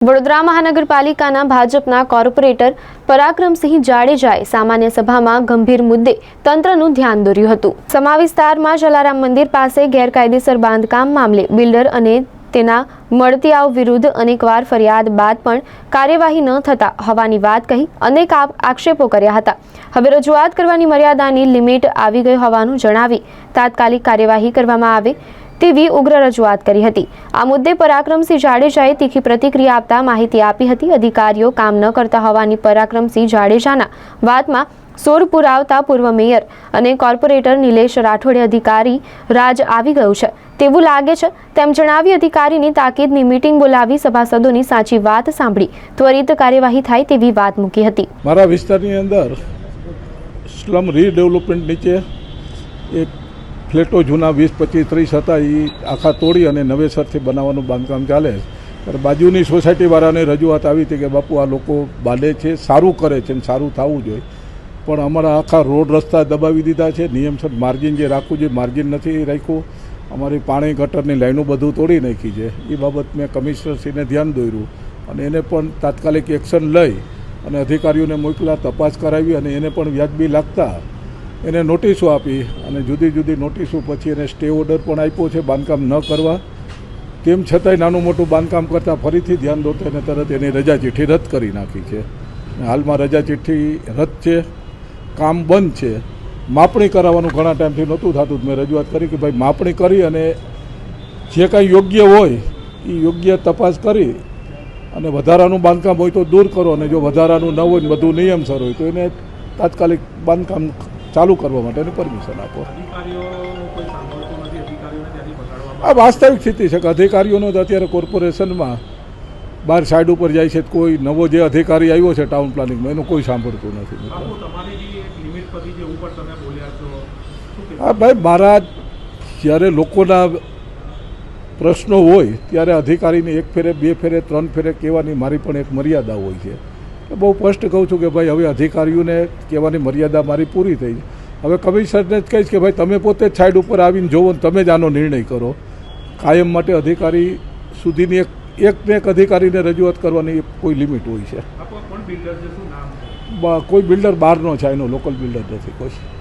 વડોદરા મહાનગરપાલિકાના ભાજપના કોર્પોરેટર પરાક્રમસિંહ જાડેજાએ સામાન્ય સભામાં ગંભીર મુદ્દે તંત્રનું ધ્યાન દોર્યું હતું. સમા વિસ્તારમાં જલારામ મંદિર પાસે ગેરકાયદેસર બાંધકામ મામલે બિલ્ડર અને તેના મળતિયાઓ વિરુદ્ધ અનેકવાર ફરિયાદ બાદ પણ કાર્યવાહી ન થતા હોવાની વાત કહી અનેક આક્ષેપો કર્યા હતા. હવે રજૂઆત કરવાની મર્યાદાની લિમિટ આવી ગઈ હોવાનું જણાવી તાત્કાલિક કાર્યવાહી કરવામાં આવે તેવી ઉગ્ર રજૂઆત કરી હતી. આ મુદ્દે પરાક્રમસિંહ જાડેજાએ તીખી પ્રતિક્રિયા આપતા માહિતી આપી હતી. અધિકારીઓ કામ ન કરતા હોવાની પરાક્રમસિંહ જાડેજાના વાતમાં સોર પુરાવતા પૂર્વ મેયર અને કોર્પોરેટર નિલેશ રાઠોડે અધિકારી રાજ આવી ગયું છે. તેવું લાગે છે તેમ જણાવી અધિકારીની તાકીદની મીટિંગ બોલાવી સભાસદોની સાચી વાત સાંભળી. ત્વરિત કાર્યવાહી થાય તેવી વાત મૂકી હતી. મારા વિસ્તારની અંદર સ્લમ રીડેવલપમેન્ટ નીચે એક ફ્લેટો જૂના વીસ, પચીસ, ત્રીસ હતા એ આખા તોડી અને નવેસરથી બનાવવાનું બાંધકામ ચાલે ત્યારે બાજુની સોસાયટીવાળાને રજૂઆત આવી હતી કે, બાપુ, આ લોકો બાંધે છે, સારું કરે છે ને સારું થવું જોઈએ. પણ અમારા આખા રોડ રસ્તા દબાવી દીધા છે. નિયમસર માર્જિન જે રાખવું જોઈએ, માર્જિન નથી રાખ્યું. અમારી પાણી ગટરની લાઈનો બધું તોડી નાખી છે. એ બાબત મેં કમિશનરશ્રીને ધ્યાન દોર્યું અને એને પણ તાત્કાલિક એક્શન લઈ અને અધિકારીઓને મોકલા, તપાસ કરાવી અને એને પણ વ્યાજબી લાગતા એને નોટિસો આપી અને જુદી જુદી નોટિસો પછી એને સ્ટે ઓર્ડર પણ આપ્યો છે બાંધકામ ન કરવા. તેમ છતાંય નાનું મોટું બાંધકામ કરતાં ફરીથી ધ્યાન દોતે અને તરત એની રજા ચિઠ્ઠી રદ કરી નાખી છે. હાલમાં રજા ચિઠ્ઠી રદ છે, કામ બંધ છે. માપણી કરાવવાનું ઘણા ટાઈમથી નહોતું થતું. મેં રજૂઆત કરી કે ભાઈ માપણી કરી અને જે કાંઈ યોગ્ય હોય એ યોગ્ય તપાસ કરી. અને વધારાનું બાંધકામ હોય તો દૂર કરો અને જો વધારાનું ન હોય ને બધું નિયમસર હોય, તો એને તાત્કાલિક બાંધકામ ચાલુ કરવા માટેની પરમિશન આપો. આ વાસ્તવિક સ્થિતિ છે કે અધિકારીઓનો તો અત્યારે કોર્પોરેશનમાં બહાર સાઈડ ઉપર જાય છે કોઈ નવો જે અધિકારી આવ્યો છે ટાઉન પ્લાનિંગમાં એનું કોઈ સાંભળતું નથી? હા ભાઈ મારા જ્યારે લોકોના પ્રશ્નો હોય ત્યારે અધિકારીને એક ફેરે બે ફેરે ત્રણ ફેરે કહેવાની મારી પણ એક મર્યાદા હોય છે. બહુ સ્પષ્ટ કહું છું કે ભાઈ હવે અધિકારીઓને કહેવાની મર્યાદા મારી પૂરી થઈ છે. હવે કમિશનરને જ કહીશ કે ભાઈ તમે પોતે જ સાઈડ ઉપર આવીને જોવો ને તમે જ આનો નિર્ણય કરો. કાયમ માટે અધિકારી સુધીની એક એક ને એક અધિકારીને રજૂઆત કરવાની કોઈ લિમિટ હોય છે. કોઈ બિલ્ડર બહારનો છે એનો લોકલ બિલ્ડર નથી કોઈ.